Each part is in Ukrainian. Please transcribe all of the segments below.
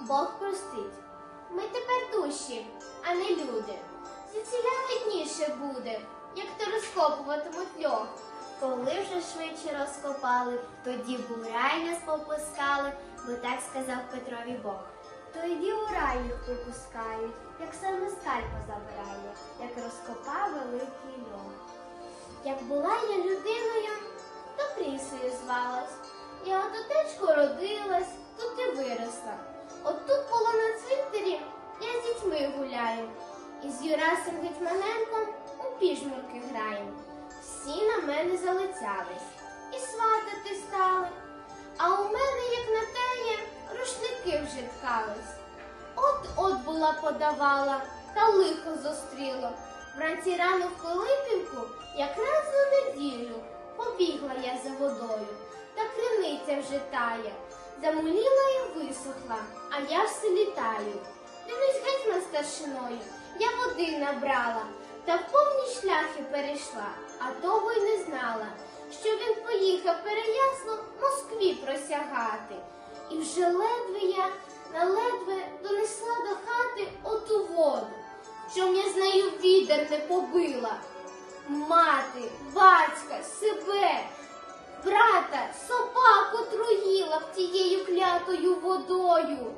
Бог простить. Ми тепер душі, а не люди. Звідсіля видніше буде, як то розкопуватимуть льох. Коли вже швидше розкопали, тоді б у рай нас попускали, бо так сказав Петрові Бог. Тоді у рай їх попускають, як саме скальпа забирає, як розкопав великий льох. Як була я людиною, то прісою звалась. Я от отечко родилась, Юрасом у піжмурки граємо. Всі на мене залицялись і сватати стали. А у мене, як на теє, рушники вже ткались. От-от була подавала, та лихо зустріло. Вранці рано в Пилипівку, якраз у неділю, побігла я за водою, та криниця вже тає. Замуліла і висохла, а я все літаю. Дивлюсь гетьман старшиною, я води набрала, та в повні шляхи перейшла, а того й не знала, що він поїхав переясло Москві просягати. І вже ледве я наледве донесла до хати оту воду, чом я з нею відер не побила. Мати, батька, себе, брата, собаку труїла б тією клятою водою.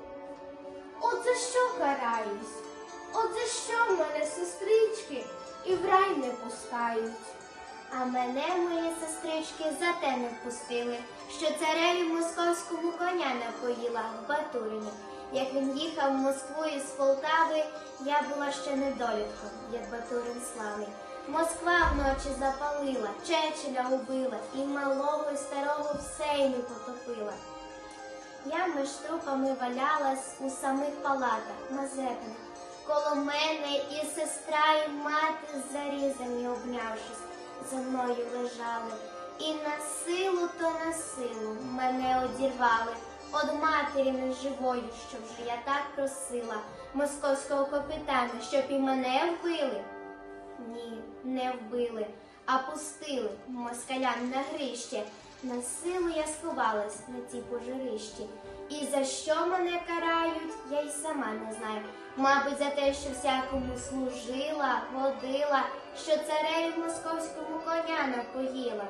За що караюсь? За що мене сестрички і в рай не пускають? А мене мої сестрички за те не впустили, що цареві московському коня напоїла в Батурині. Як він їхав в Москву із Полтави, я була ще недолітком, як Батурин славний. Москва вночі запалила, Чечеля убила, і малого, і старого в сеймі потопила. Я між трупами валялась у самих палатах, Мазепиних. Коло мене і сестра, і мати з зарізами обнявшись, за мною лежали. І на силу, то на силу мене одірвали. Од матері неживої, що вже я так просила, московського капітана, щоб і мене вбили. Ні, не вбили, а пустили москалям на грище. На силу я сховалась на цій пожарищі. І за що мене карають, я й сама не знаю. Мабуть, за те, що всякому служила, водила, що цареві московському коня напоїла.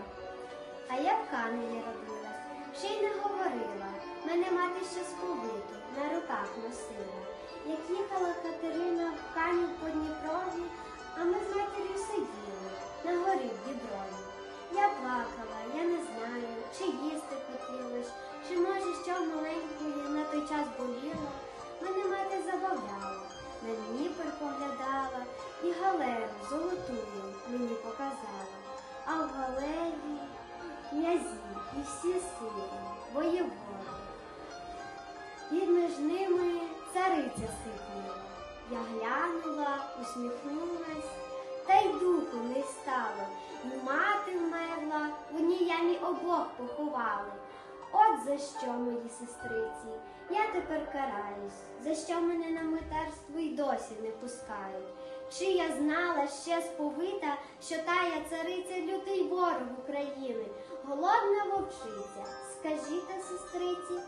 А я в камені родилась, ще й не говорила. Мене мати ще сповиту, на руках носила. Як їхала Катерина в кані по Дніпрові, а ми з матір'ю і галеру золотую мені показала. А в галері князі і всі сили, воєводи. І між ними цариця сиділа. Я глянула, усміхнулась, та й духу не стало. І мати вмерла, в ній ямі обох поховали. От за що, мої сестриці, я тепер караюсь, за що мене на митарство й досі не пускають. Чи я знала ще сповита, що тая цариця лютий ворог України, голодна вовчиця, скажіть, сестриці,